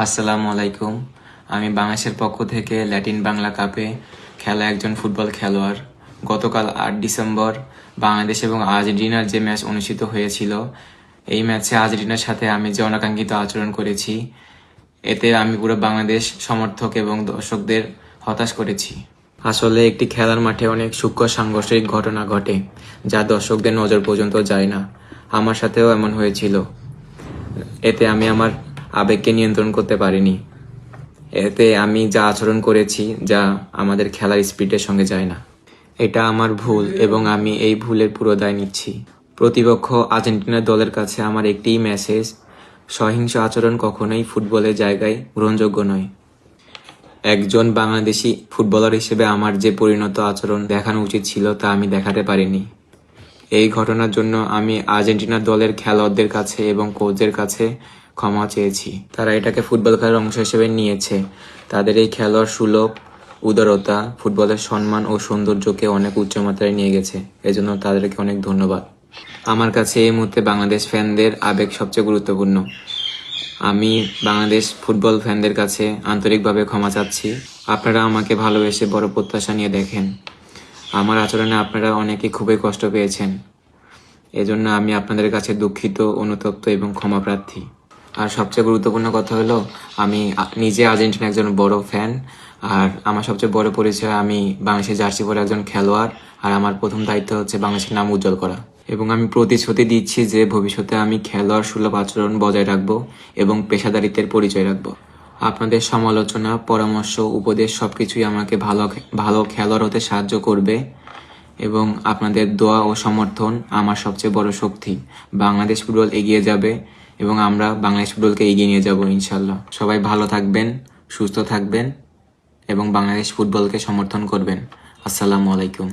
আসসালামু আলাইকুম। আমি বাংলাদেশের পক্ষ থেকে ল্যাটিন বাংলা কাপে খেলা একজন ফুটবল খেলোয়াড়। গতকাল আট ডিসেম্বর বাংলাদেশ এবং আর্জেন্টিনার যে ম্যাচ অনুষ্ঠিত হয়েছিল, এই ম্যাচে আর্জেন্টিনার সাথে আমি যে অনাকাঙ্ক্ষিত আচরণ করেছি, এতে আমি পুরো বাংলাদেশ সমর্থক এবং দর্শকদের হতাশ করেছি। আসলে একটি খেলার মাঠে অনেক সূক্ষ্ম সাংঘর্ষিক ঘটনা ঘটে, যা দর্শকদের নজর পর্যন্ত যায় না। আমার সাথেও এমন হয়েছিল। এতে আমি আমার আবেগকে নিয়ন্ত্রণ করতে পারিনি। এতে আমি যা আচরণ করেছি যা আমাদের খেলার স্পিডের সঙ্গে যায় না। এটা আমার ভুল এবং আমি এই ভুলের পুরো দায় নিচ্ছি। প্রতিপক্ষ আর্জেন্টিনা দলের কাছে আমার একটিই মেসেজ, সহিংস আচরণ কখনোই ফুটবলের জায়গায় গ্রহণযোগ্য নয়। একজন বাংলাদেশি ফুটবলার হিসেবে আমার যে পরিণত আচরণ দেখানো উচিত ছিল তা আমি দেখাতে পারিনি। এই ঘটনার জন্য আমি আর্জেন্টিনা দলের খেলোয়াড়দের কাছে এবং কোচদের কাছে ক্ষমা চেয়েছি। তারা এটাকে ফুটবল খেলার অংশ হিসেবে নিয়েছে। তাদের এই খেলোয়াড় সুলভ উদারতা, ফুটবলের সম্মান ও সৌন্দর্যকে অনেক উচ্চমাত্রায় নিয়ে গেছে। এজন্য তাদেরকে অনেক ধন্যবাদ। আমার কাছে এই মুহূর্তে বাংলাদেশ ফ্যানদের আবেগ সবচেয়ে গুরুত্বপূর্ণ। আমি বাংলাদেশ ফুটবল ফ্যানদের কাছে আন্তরিকভাবে ক্ষমা চাচ্ছি। আপনারা আমাকে ভালোবেসে বড় প্রত্যাশা নিয়ে দেখেন। আমার আচরণে আপনারা অনেকে খুবই কষ্ট পেয়েছেন। এজন্য আমি আপনাদের কাছে দুঃখিত, অনুতপ্ত এবং ক্ষমা প্রার্থী। আর সবচেয়ে গুরুত্বপূর্ণ কথা হলো, আমি নিজে আর্জেন্টিনা একজন বড় ফ্যান আর আমার সবচেয়ে বড় পরিচয় আমি বাংলাদেশের জার্সি পরে একজন খেলোয়াড়, আর আমার প্রথম দায়িত্ব হচ্ছে বাংলাদেশের নাম উজ্জ্বল করা। এবং আমি প্রতিশ্রুতি দিচ্ছি যে ভবিষ্যতে আমি খেলোয়াড় সুলভ আচরণ বজায় রাখব এবং পেশাদারিত্বের পরিচয় রাখব। আপনাদের সমালোচনা, পরামর্শ, উপদেশ সব কিছুই আমাকে ভালো ভালো খেলোয়াড় হতে সাহায্য করবে এবং আপনাদের দোয়া ও সমর্থন আমার সবচেয়ে বড় শক্তি। বাংলাদেশ ফুটবল এগিয়ে যাবে। এবং আমরা বাংলাদেশ ফুটবলকে এগিয়ে নিয়ে যাব ইনশাল্লাহ সবাই ভালো থাকবেন, সুস্থ থাকবেন এবং বাংলাদেশ ফুটবলকে সমর্থন করবেন। আসসালামু আলাইকুম।